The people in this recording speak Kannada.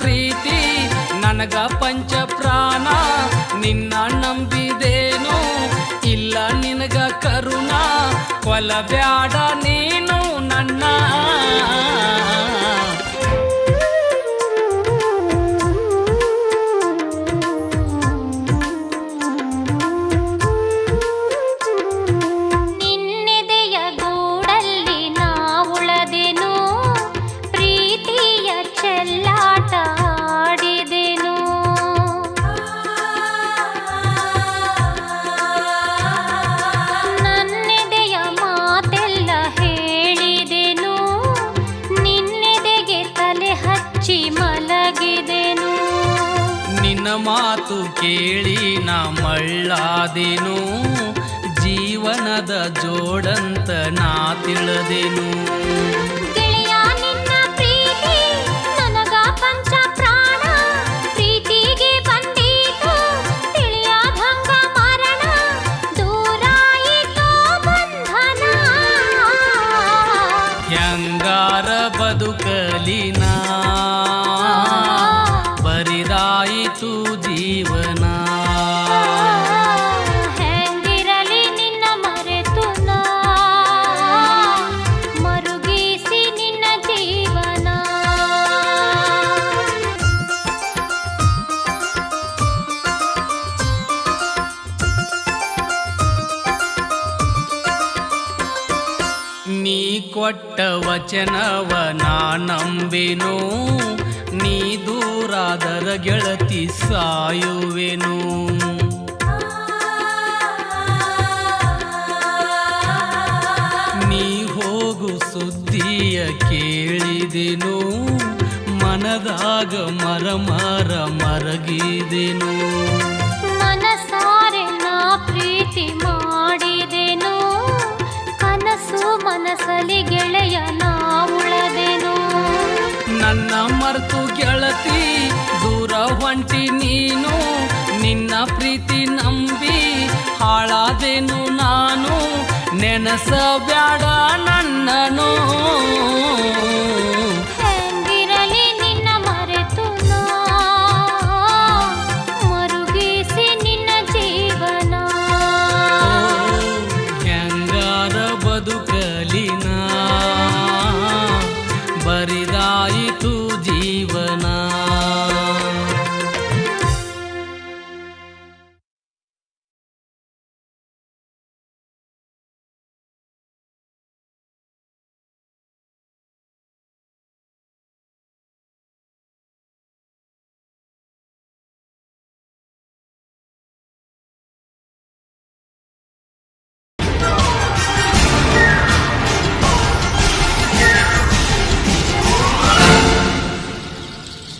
ಪ್ರೀತಿ ನನಗ ಪಂಚ ಪ್ರಾಣ ನಿನ್ನ ನಂಬಿದೇನು ಇಲ್ಲ ನಿನಗ ಕರುಣ ಕೊಲ ಬ್ಯಾಡ ನನ್ನ ಮಾತು ಕೇಳಿ ನಾ ಮಳ್ಳಾದೆನು ಜೀವನದ ಜೋಡಂತ ನಾ ತಿಳಿದೆನು. ಬದುಕಲಿನ ಬರಿದಾಯಿತು ಜೀವನ. ಹೆಂಗಿರಲಿ ನಿನ್ನ ಮರೆತು ಮರುಗಿಸಿ ನಿನ್ನ ಜೀವನ. ನೀ ಕೊಟ್ಟ ವಚನವ ನಾ ನಂಬೆನು. ನೀ ದೂರಾದರ ಗೆಳತಿ ಸಾಯುವೆನು. ನೀ ಹೋಗು ಸುದ್ದಿಯ ಕೇಳಿದೆನು ಮನದಾಗ ಮರ ಮರ ಮರಗಿದೆನು. ಗೆಳತಿ ದೂರ ಹೊಂಟಿ ನೀನು ನಿನ್ನ ಪ್ರೀತಿ ನಂಬಿ ಹಾಳಾದೆನು ನಾನು. ನೆನಸಬ್ಯಾಡ